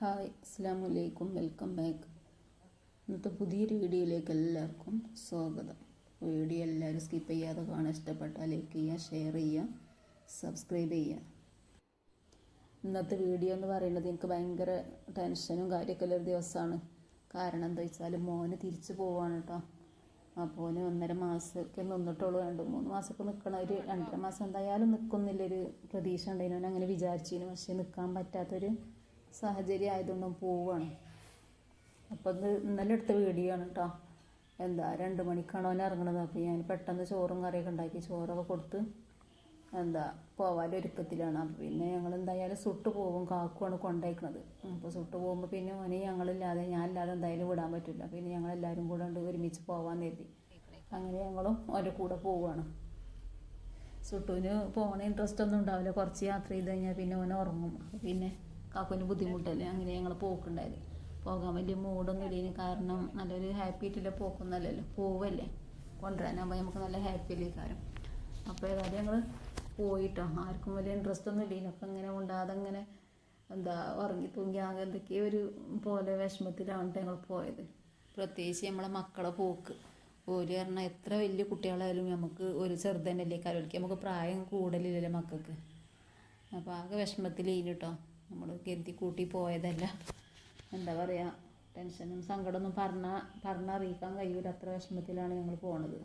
Hi അസ്സാം വലൈക്കും welcome back. ഇന്നത്തെ പുതിയൊരു വീഡിയോയിലേക്ക് എല്ലാവർക്കും സ്വാഗതം. വീഡിയോ എല്ലാവരും സ്കിപ്പ് ചെയ്യാതെ കാണാൻ ഇഷ്ടപ്പെട്ടാൽ ലൈക്ക് ചെയ്യുക ഷെയർ ചെയ്യുക സബ്സ്ക്രൈബ് ചെയ്യുക. ഇന്നത്തെ വീഡിയോ എന്ന് പറയുന്നത് എനിക്ക് ഭയങ്കര ടെൻഷനും കാര്യമൊക്കെ ഉള്ളൊരു ദിവസമാണ്. കാരണം എന്താ വെച്ചാൽ മോന് തിരിച്ചു പോവാണ് കേട്ടോ അപ്പോൾ ഒന്നര മാസമൊക്കെ നിന്നിട്ടുള്ളൂ രണ്ട് മൂന്ന് മാസമൊക്കെ നിൽക്കണ ഒരു രണ്ടര മാസം എന്തായാലും നിൽക്കുന്നില്ലൊരു പ്രതീക്ഷ ഉണ്ടായിരുന്നു അങ്ങനെ വിചാരിച്ചിരുന്നു പക്ഷേ നിൽക്കാൻ പറ്റാത്തൊരു സാഹചര്യം ആയതുകൊണ്ടും പോവാണ്. അപ്പോൾ ഇത് ഇന്നലെ എടുത്ത വീഡിയോ ആണ് കേട്ടോ എന്താ രണ്ട് മണിക്കാണ് അവൻ ഇറങ്ങണത്. അപ്പോൾ ഞാൻ പെട്ടെന്ന് ചോറും കറിയൊക്കെ ഉണ്ടാക്കി ചോറൊക്കെ കൊടുത്ത് എന്താ പോവാൻ ഒരുക്കത്തിലാണ്. അപ്പോൾ പിന്നെ ഞങ്ങൾ എന്തായാലും സുട്ട് പോകും കാക്കുവാണ് കൊണ്ടയക്കണത് അപ്പോൾ സുട്ട് പോകുമ്പോൾ പിന്നെ ഓനെ ഞങ്ങളില്ലാതെ ഞാനില്ലാതെ എന്തായാലും വിടാൻ പറ്റില്ല. പിന്നെ ഞങ്ങളെല്ലാവരും കൂടെ ഉണ്ട് ഒരുമിച്ച് പോവാൻ കരുതി. അങ്ങനെ ഞങ്ങളും ഓന്റെ കൂടെ പോവുകയാണ് സുട്ടുവിന് പോകണ ഇൻട്രസ്റ്റ് ഒന്നും ഉണ്ടാവില്ല. കുറച്ച് യാത്ര ചെയ്ത് കഴിഞ്ഞാൽ പിന്നെ ഓൻ ഉറങ്ങും. പിന്നെ കാക്കുവിന് ബുദ്ധിമുട്ടല്ലേ? അങ്ങനെ ഞങ്ങൾ പോക്കുണ്ടായത്. പോകാൻ വലിയ മൂടൊന്നും ഇല്ലേന്. കാരണം നല്ലൊരു ഹാപ്പി ആയിട്ടുള്ള പോക്കൊന്നല്ലല്ലോ പോവല്ലേ? കൊണ്ടുവരാനാകുമ്പോൾ നമുക്ക് നല്ല ഹാപ്പി അല്ലേ കാരണം അപ്പോൾ ഏതായാലും ഞങ്ങൾ പോയിട്ടോ. ആർക്കും വലിയ ഇൻട്രസ്റ്റ് ഒന്നും ഇല്ലേനു. അപ്പം ഇങ്ങനെ ഉണ്ടാതെ അങ്ങനെ എന്താ ഉറങ്ങി തൂങ്ങി ആകെ എന്തൊക്കെയോ ഒരു പോലെ വിഷമത്തിലാണ് ഞങ്ങൾ പോയത്. പ്രത്യേകിച്ച് നമ്മളെ മക്കളെ പോക്ക്. ഓൽ പറഞ്ഞാൽ എത്ര വലിയ കുട്ടികളായാലും നമുക്ക് ഒരു ചെറുതന്നല്ലേ കാര്യം നമുക്ക് പ്രായം കൂടുതലില്ലല്ലോ മക്കൾക്ക്. അപ്പോൾ ആകെ വിഷമത്തിലേനു കേട്ടോ നമ്മൾ കരുതി കൂട്ടി പോയതല്ല. എന്താ പറയുക ടെൻഷനും സങ്കടമൊന്നും പറഞ്ഞാൽ പറഞ്ഞറിയിക്കാൻ കഴിയൂല. അത്ര വിഷമത്തിലാണ് ഞങ്ങൾ പോണത്.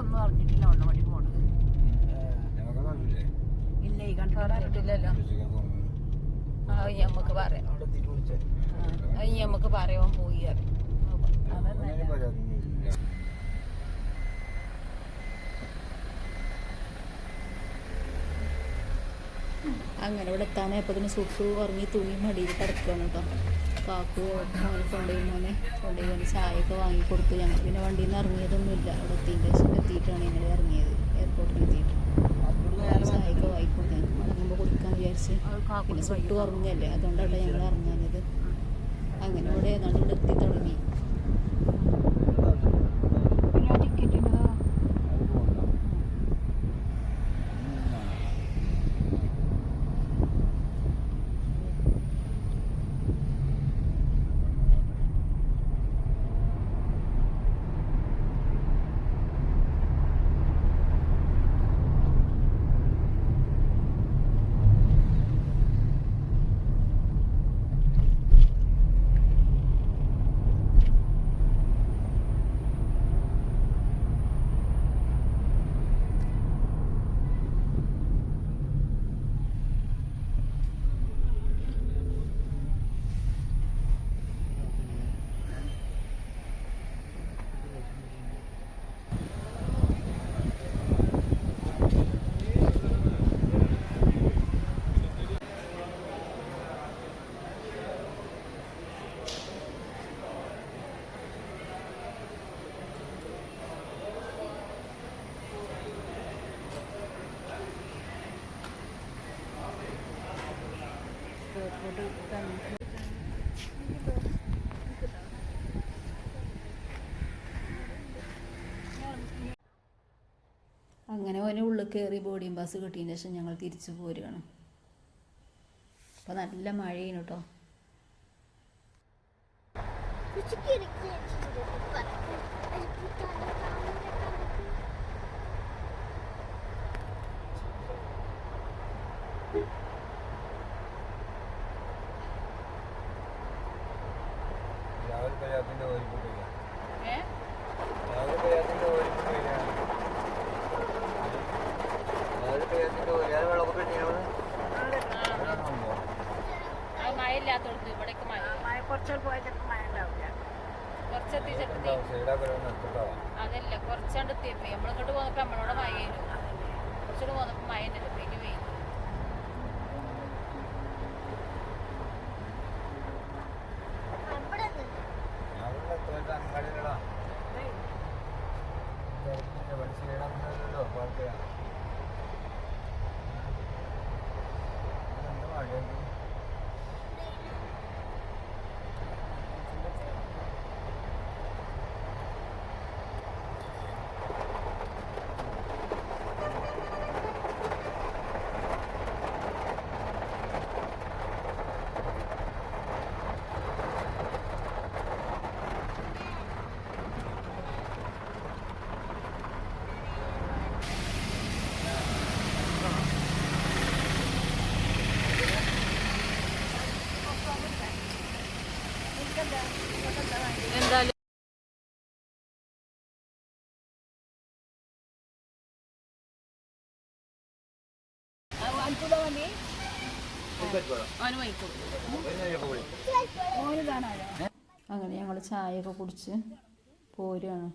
ഒന്നും അറിഞ്ഞിട്ടില്ല ഒന്നും അറിഞ്ഞിട്ടില്ല പോണത്. ഇല്ല ഈ കണ്ടോ വിളിച്ചിക്കാൻ നമുക്ക് പറയാം. അത് നമുക്ക് പറയാൻ പോയി അറിയാം അങ്ങനെ ഇവിടെ എത്താനായപ്പോൾ തന്നെ സുട്ടു ഉറങ്ങി തൂങ്ങി മടിയിൽ കിടക്കുകയാണ് കേട്ടോ. കാക്കു മോനെ കൊണ്ടുപോയി മോനെ കൊണ്ടുപോയി മോനെ ചായയൊക്കെ വാങ്ങി കൊടുത്തു ഞങ്ങൾ പിന്നെ വണ്ടിയിൽ നിന്ന് ഇറങ്ങിയതൊന്നുമില്ല. അവിടെ എത്തിയിട്ട് എത്തിയിട്ടാണ് ഞങ്ങൾ ഇറങ്ങിയത്. എയർപോർട്ടിൽ എത്തിയിട്ട് ചായയൊക്കെ വായിക്കോ ഞങ്ങൾക്ക് മടങ്ങുമ്പോൾ കൊടുക്കാൻ വിചാരിച്ച്. പിന്നെ സുട്ട് കുറഞ്ഞല്ലേ അതുകൊണ്ടാണ് ഞങ്ങൾ ഇറങ്ങാഞ്ഞത്. അങ്ങനെ ഇവിടെ ഏതാണ്ട് എത്തി തുടങ്ങി. അങ്ങനെ ഓനെ ഉള്ളിൽ കയറി ബോർഡിംഗ് ബസ് കിട്ടിയതിന് ശേഷം ഞങ്ങൾ തിരിച്ചു പോരുകയാണ്. അപ്പോൾ നല്ല മഴയാണ് കേട്ടോ ഒരു അതല്ല കുറച്ചാണ്ട് എത്തിയപ്പോ നമ്മളിങ്ങോട്ട് പോന്നപ്പോ നമ്മളോട് മഴയായിരുന്നു കുറച്ചോട് പോന്നപ്പോ മഴ ഉണ്ടല്ലോ പിന്നെ വെയിൽ Thank എത്ര എന്തായാലും അങ്ങനെ ഞങ്ങൾ ചായയൊക്കെ കുടിച്ച് പോരുകയാണ്.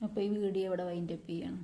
അപ്പോൾ ഈ വീഡിയോ ഇവിടെ വൈൻഡപ്പ് ചെയ്യണം